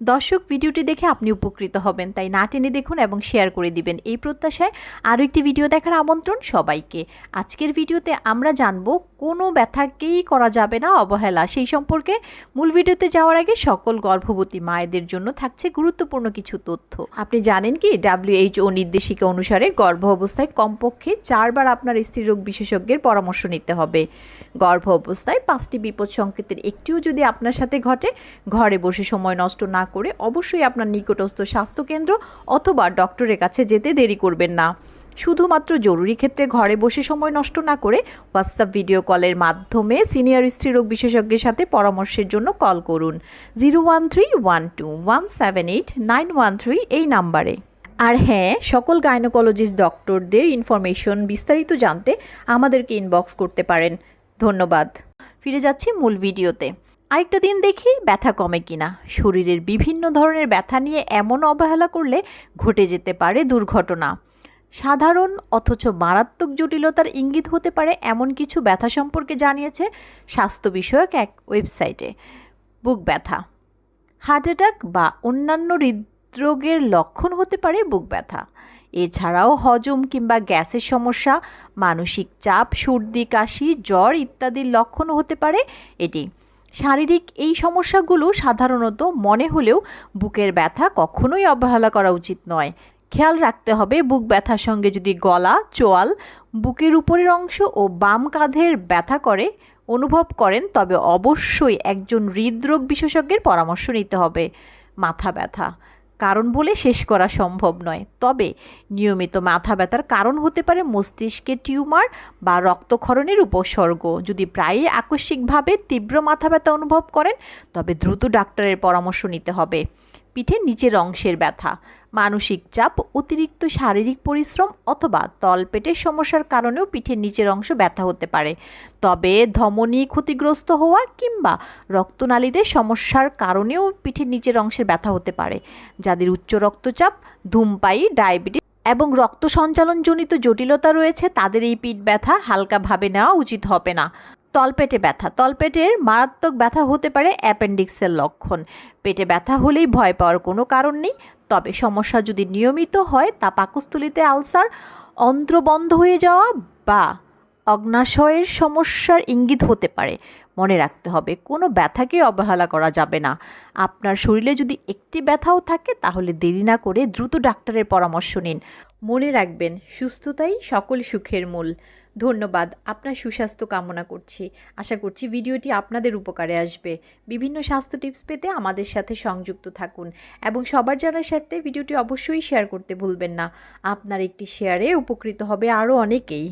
দর্শক ভিডিওটি দেখে আপনি উপকৃত হবেন, তাই না টেনে দেখুন এবং শেয়ার করে দিবেন। এই প্রত্যাশায় আরও একটি ভিডিও দেখার আমন্ত্রণ সবাইকে। আজকের ভিডিওতে আমরা জানব, কোনো ব্যথাকেই করা যাবে না অবহেলা। সেই সম্পর্কে মূল ভিডিওতে যাওয়ার আগে সকল গর্ভবতী মায়েদের জন্য থাকছে গুরুত্বপূর্ণ কিছু তথ্য। আপনি জানেন কি ডাব্লিউএইচও নির্দেশিকা অনুসারে গর্ভ অবস্থায় কমপক্ষে চারবার আপনার স্ত্রীরোগ বিশেষজ্ঞের পরামর্শ নিতে হবে। গর্ভ অবস্থায় পাঁচটি বিপদ সংকেতের একটিও যদি আপনার সাথে ঘটে, ঘরে বসে সময় নষ্ট না করে অবশ্যই আপনার নিকটস্থ স্বাস্থ্যকেন্দ্র অথবা ডক্টরের কাছে যেতে দেরি করবেন না। শুধুমাত্র জরুরি ক্ষেত্রে ঘরে বসে সময় নষ্ট না করে হোয়াটসঅ্যাপ ভিডিও কলের মাধ্যমে সিনিয়র স্ত্রীরোগ বিশেষজ্ঞের সাথে পরামর্শের জন্য কল করুন। Zero one three one two one seven eight nine one three এই নাম্বারে। আর হ্যাঁ সকল গাইনোকোলজিস্ট ডক্টরদের ইনফরমেশন বিস্তারিত জানতে আমাদেরকে ইনবক্স করতে পারেন। ধন্যবাদ। ফিরে যাচ্ছি মূল ভিডিওতে আরেকটা দিন দেখি ব্যথা কমে কিনা। শরীরের বিভিন্ন ধরনের ব্যথা নিয়ে এমন অবহেলা করলে ঘটে যেতে পারে দুর্ঘটনা। সাধারণ অথচ মারাত্মক জটিলতার ইঙ্গিত হতে পারে এমন কিছু ব্যথা সম্পর্কে জানিয়েছে স্বাস্থ্য বিষয়ক এক ওয়েবসাইটে। বুক ব্যথা, হার্ট অ্যাটাক বা অন্যান্য হৃদরোগের লক্ষণ হতে পারে বুক ব্যথা। এছাড়াও হজম কিংবা গ্যাসের সমস্যা, মানসিক চাপ, সর্দি, কাশি, জ্বর ইত্যাদির লক্ষণও হতে পারে এটি। শারীরিক এই সমস্যাগুলো সাধারণত মনে হলেও বুকের ব্যথা কখনোই অবহেলা করা উচিত নয়। খেয়াল রাখতে হবে বুক ব্যথার সঙ্গে যদি গলা, চোয়াল, বুকের উপরের অংশ ও বাম কাঁধের ব্যথা করে, অনুভব করেন, তবে অবশ্যই একজন হৃদরোগ বিশেষজ্ঞের পরামর্শ নিতে হবে। মাথা ব্যথা কারণ বলে শেষ করা সম্ভব নয়। তবে নিয়মিত মাথা ব্যথার কারণ হতে পারে মস্তিষ্কে টিউমার বা রক্তক্ষরণের উপসর্গ। যদি প্রায়ই আকস্মিকভাবে তীব্র মাথা ব্যথা অনুভব করেন, তবে দ্রুত ডাক্তারের পরামর্শ নিতে হবে। পিঠের নিচের অংশের ব্যথা, মানসিক চাপ, অতিরিক্ত শারীরিক পরিশ্রম অথবা তলপেটের সমস্যার কারণেও পিঠের নিচের অংশ ব্যথা হতে পারে। তবে ধমনী ক্ষতিগ্রস্ত হওয়া কিংবা রক্তনালীদের সমস্যার কারণেও পিঠের নিচের অংশের ব্যথা হতে পারে, যাদের উচ্চ রক্তচাপ, ধূমপায়ী, ডায়াবেটিস এবং রক্ত সঞ্চালনজনিত জটিলতা রয়েছে, তাদের এই পিঠ ব্যথা হালকাভাবে নেওয়া উচিত হবে না। তলপেটে ব্যথা। তলপেটের মারাত্মক ব্যথা হতে পারে অ্যাপেন্ডিক্সের লক্ষণ। পেটে ব্যথা হলেই ভয় পাওয়ার কোনো কারণ নেই। তবে সমস্যা যদি নিয়মিত হয়, তা পাকস্থলিতে আলসার অন্ত্র বন্ধ হয়ে যাওয়া বা অগ্নাশয়ের সমস্যার ইঙ্গিত হতে পারে। মনে রাখতে হবে, কোনো ব্যথাকে অবহেলা করা যাবে না। আপনার শরীরে যদি একটি ব্যথাও থাকে, তাহলে দেরি না করে দ্রুত ডাক্তারের পরামর্শ নিন। মনে রাখবেন, সুস্থতাই সকল সুখের মূল। ধন্যবাদ, আপনার সুস্বাস্থ্য কামনা করছি। আশা করছি ভিডিওটি আপনাদের উপকারে আসবে। বিভিন্ন স্বাস্থ্য টিপস পেতে আমাদের সাথে সংযুক্ত থাকুন এবং সবার জানার স্বার্থে ভিডিওটি অবশ্যই শেয়ার করতে ভুলবেন না। আপনার একটি শেয়ারে উপকৃত হবে আরও অনেকেই।